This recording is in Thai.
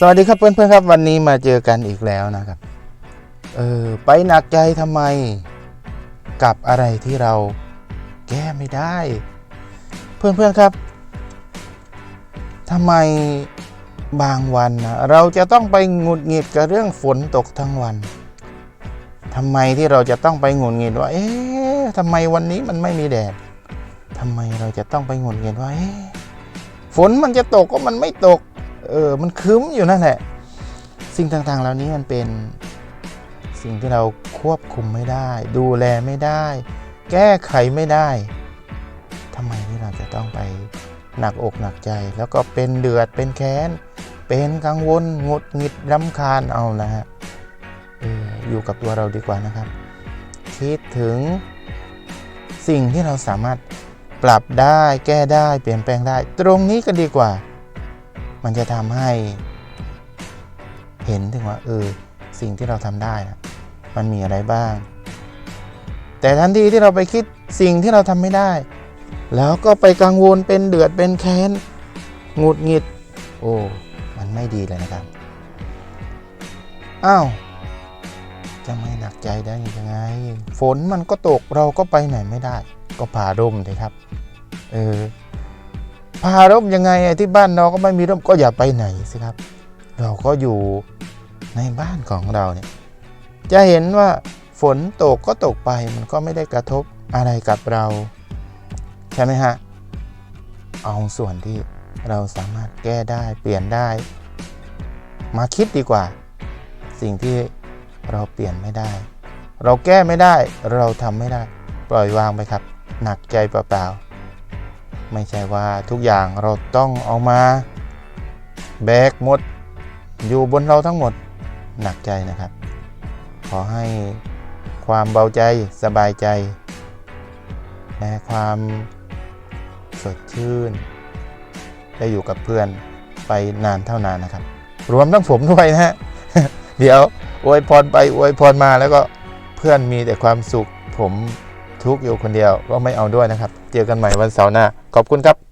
สวัสดีครับเพื่อนๆครับ วันนี้มาเจอกันอีกแล้วนะครับ เออไปหนักใจทำไมกับอะไรที่เราแก้ไม่ได้ เพื่อนๆครับทำไมบางวันนะเราจะต้องไปหงุดหงิดกับเรื่องฝนตกทั้งวันทำไมที่เราจะต้องไปหงุดหงิดว่า เอ๊ะทำไมวันนี้มันไม่มีแดดทำไมเราจะต้องไปหงุดหงิดว่าเอ๊ะฝนมันจะตกก็มันไม่ตก เออ มันคึ้มอยู่นั่นแหละ สิ่งต่างๆ เหล่านี้มันเป็นสิ่งที่เราควบคุมไม่ได้ ดูแลไม่ได้ แก้ไขไม่ได้ทำไมที่เราจะต้องไปหนักอกหนักใจ แล้วก็เป็นเดือดเป็นแค้น เป็นกังวลงดหงิดรำคาญเอานะฮะเอออยู่กับตัวเราดีกว่านะครับ คิดถึงสิ่งที่เราสามารถปรับได้แก้ได้เปลี่ยนแปลงได้ ตรงนี้ก็ดีกว่า มันจะทำให้เห็นถึงว่าเออสิ่งที่เราทำได้นะมันมีอะไรบ้าง แต่ทันทีที่เราไปคิดสิ่งที่เราทำไม่ได้ แล้วก็ไปกังวลเป็นเดือดเป็นแค้นหงุดหงิด โอ้มันไม่ดีเลยนะครับอ้าวจะไม่หนักใจได้ยังไง ฝนมันก็ตกเราก็ไปไหนไม่ได้ ก็ผ่าร่มเลยครับ เออ พาร่มยังไงที่บ้านเราก็ไม่มีร่มก็อย่าไปไหนสิครับ เราก็อยู่ในบ้านของเราเนี่ยจะเห็นว่าฝนตกก็ตกไปมันก็ไม่ได้กระทบอะไรกับเรา ใช่ไหมฮะ เอาส่วนที่เราสามารถแก้ได้เปลี่ยนได้ มาคิดดีกว่า สิ่งที่เราเปลี่ยนไม่ได้ เราแก้ไม่ได้เราทำไม่ได้ ปล่อยวางไปครับ หนักใจเปล่าๆ ไม่ใช่ว่าทุกอย่างเราต้องเอามาแบกหมด อยู่บนเราทั้งหมดหนักใจนะครับ ขอให้ความเบาใจสบายใจและความสดชื่น ได้อยู่กับเพื่อนไปนานเท่านานนะครับ รวมทั้งผมด้วยนะฮะเดี๋ยวอวยพรไปอวยพรมาแล้วก็เพื่อนมีแต่ความสุขผม ทุกข์อยู่คนเดียวก็ไม่เอาด้วยนะครับ เจอกันใหม่วันเสาร์หน้า ขอบคุณครับ